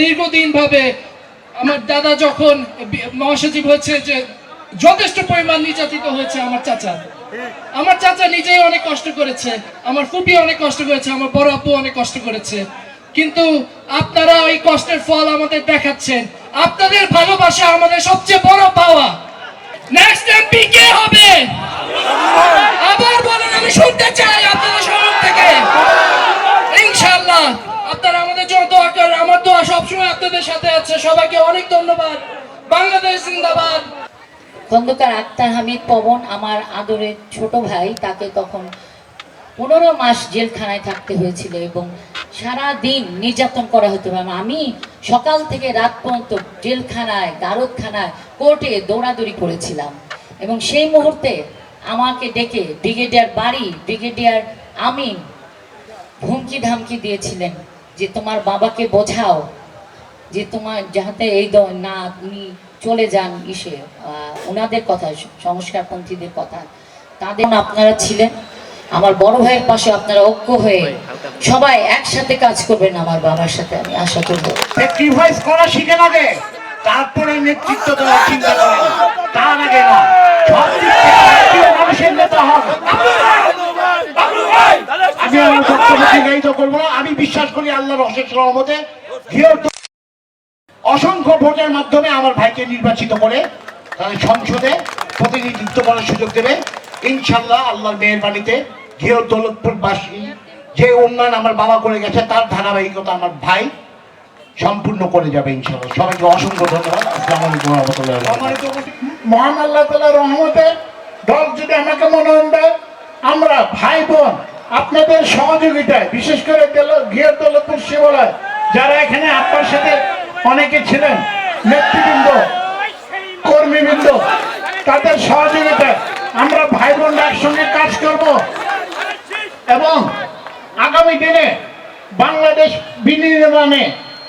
দীর্ঘদিন ভাবে আমার দাদা যখন মহাসচিব হয়েছে যে যথেষ্ট পরিমাণ নির্যাতিত হয়েছে আমার চাচা। আমার চাচা নিজেই অনেক কষ্ট করেছে, আমার ফুপি অনেক কষ্ট করেছে, আমার বড় আপু অনেক কষ্ট করেছে। কিন্তু আপনারা ওই কষ্টের ফল আমাদের দেখাচ্ছেন। আপনাদের ভালোবাসা আমাদের সবচেয়ে বড় পাওয়া। নেক্সট এমপি কে হবে? আবার বলেন, আমি শুনতে চাই আপনাদের সবার থেকে ইনশাআল্লাহ আপনারা আমাদের জন্য দোয়া করেন আমার দোয়া সবসময় আপনাদের সাথে আছে। সবাইকে অনেক ধন্যবাদ। বাংলাদেশ জিন্দাবাদ। খন্দকার আক্তার হামিদ পবন, আমার আদরের ছোট ভাই, তাকে তখন পনেরো মাস জেলখানায় থাকতে হয়েছিল এবং সারা দিন নির্যাতন করা হতো। এবং আমি সকাল থেকে রাত পর্যন্ত জেলখানায় দারদখানায় কোর্টে দৌড়াদৌড়ি করেছিলাম এবং সেই মুহূর্তে আমাকে ডেকে ব্রিগেডিয়ার বাড়ি, ব্রিগেডিয়ার আমিন হুমকি ধামকি দিয়েছিলেন যে, তোমার বাবাকে বোঝাও। যে তোমার যাহাতে এই দ- না উনি চলে যান ইসে আহ, ওনাদের কথা সংস্কারপন্থীদের কথা। তাদের আপনারা ছিলেন। আমার বড় ভাইয়ের পাশে আপনারা ঐক্য হয়ে সবাই একসাথে কাজ করবেন আমার বাবার সাথে আমি আশা করব। স্যাক্রিফাইস করা শিখে লাগে? তারপরে নেতৃত্ব দেওয়ার চিন্তা করেন। তার আগে না মানুষের নেতা হন। আমি আমার বক্তব্য দীর্ঘায়িত করব আমি বিশ্বাস করি আল্লাহর অশেষ রহমতে তো- অসংখ্য ভোটের মাধ্যমে আমার ভাইকে নির্বাচিত করে তাদের সংসদে প্রতিনিধিত্ব করার সুযোগ দেবে। ইনশাল্লাহ আল্লাহর মেহরবানিতে ঘিওর দৌলতপুরবাসী যে উন্নয়ন আমার বাবা করে গেছে, তার ধারাবাহিকতা আমার ভাই সম্পূর্ণ করে যাবে ইনশাল্লাহ সবাইকে অসংখ্য ধন্যবাদ। মহান আল্লাহ তালার রহমতে দল যদি আমাকে মনোনয়ন দেয়, আমরা ভাই বোন আপনাদের সহযোগিতায়, বিশেষ করে তেল- ঘিয়ের দৌলতপুর শিবালয়, যারা এখানে আপনার সাথে অনেকে ছিলেন নেতৃবৃন্দ, কর্মীবৃন্দ, তাদের সহযোগিতায় আমরা ভাই বোনরা একসঙ্গে কাজ করব। এবং আগামী দিনে বাংলাদেশ বিনির্মাণে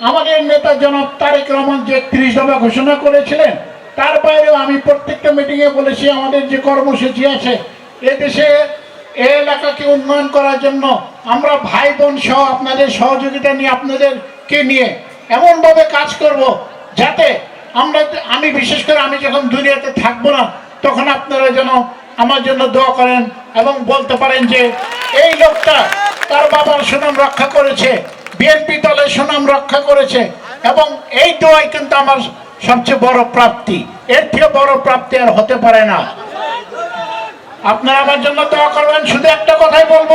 আমাদের নেতা জনাব তারেক রহমান যে ত্রিশ দফা ঘোষণা করেছিলেন, তার বাইরেও আমি প্রত্যেকটা মিটিংয়ে বলেছি, আমাদের যে কর্মসূচি আছে, এদেশে এ এলাকাকে উন্নয়ন করার জন্য আমরা ভাই বোন সহ আপনাদের সহযোগিতা নিয়ে আপনাদেরকে নিয়ে এমনভাবে কাজ করব যাতে আমরা আমি বিশেষ করে আমি যখন দুনিয়াতে থাকব না, তখন আপনারা যেন আমার জন্য দোয়া করেন এবং বলতে পারেন যে, এই লোকটা তার বাবার সুনাম রক্ষা করেছে, বিএনপি দলের সুনাম রক্ষা করেছে এবং এই দোয়াই কিন্তু আমার সবচেয়ে বড় প্রাপ্তি। এর থেকে বড় প্রাপ্তি আর হতে পারে না। আপনারা আমার জন্য দোয়া করবেন, শুধু একটা কথাই বলব।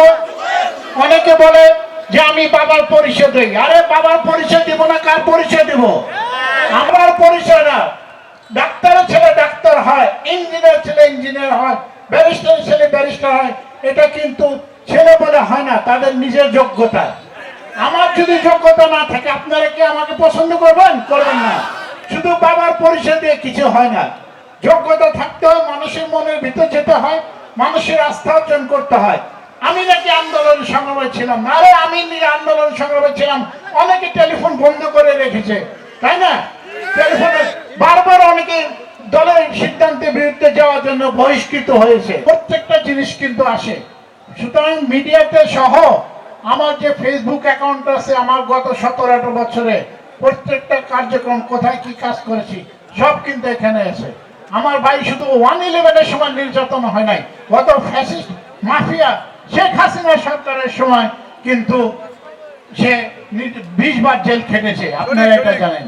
অনেকে বলে যে আমি বাবার পরিচয় দিই। আরে বাবার পরিচয় দিব না, কার পরিচয় দিব? আমার পরিচয় না। ডাক্তারের ছেলে ডাক্তার হয় ইঞ্জিনিয়ার ছেলে ইঞ্জিনিয়ার হয় ব্যারিস্টার ছেলে ব্যারিস্টার হয়। এটা কিন্তু ছেলে বলে হয় না, তাদের নিজের যোগ্যতা। আমার যদি যোগ্যতা না থাকে, আপনারা কি আমাকে পছন্দ করবেন? করবেন না। শুধু বাবার পরিচয় দিয়ে কিছু হয় না। যোগ্যতা থাকতে হয়, মানুষের মনের ভিতর যেতে হয়, মানুষের আস্থা অর্জন করতে হয়। আমি নাকি আন্দোলন সংগ্রামে ছিলাম। আরে আমি আন্দোলন সংগ্রামে ছিলাম। অনেকে টেলিফোন বন্ধ করে রেখেছে। তাই না? টেলিফোনে বারবার অনেকে দলের সিদ্ধান্তের বিরুদ্ধে যাওয়ার জন্য বহিষ্কৃত হয়েছে। প্রত্যেকটা জিনিস কিন্তু আসে। সুতরাং মিডিয়াতে সহ আমার যে ফেসবুক অ্যাকাউন্ট আছে, আমার গত সতেরো আঠারো বছরে প্রত্যেকটা কার্যক্রম কোথায় কি কাজ করেছি, সব কিন্তু এখানে আছে। আমার ভাই শুধু ওয়ান ইলেভেনের সময় নির্যাতন হয় নাই। গত ফ্যাসিস্ট মাফিয়া শেখ হাসিনা সরকারের সময় কিন্তু সে বিশ বার জেল খেটেছে। আপনারা এটা জানেন।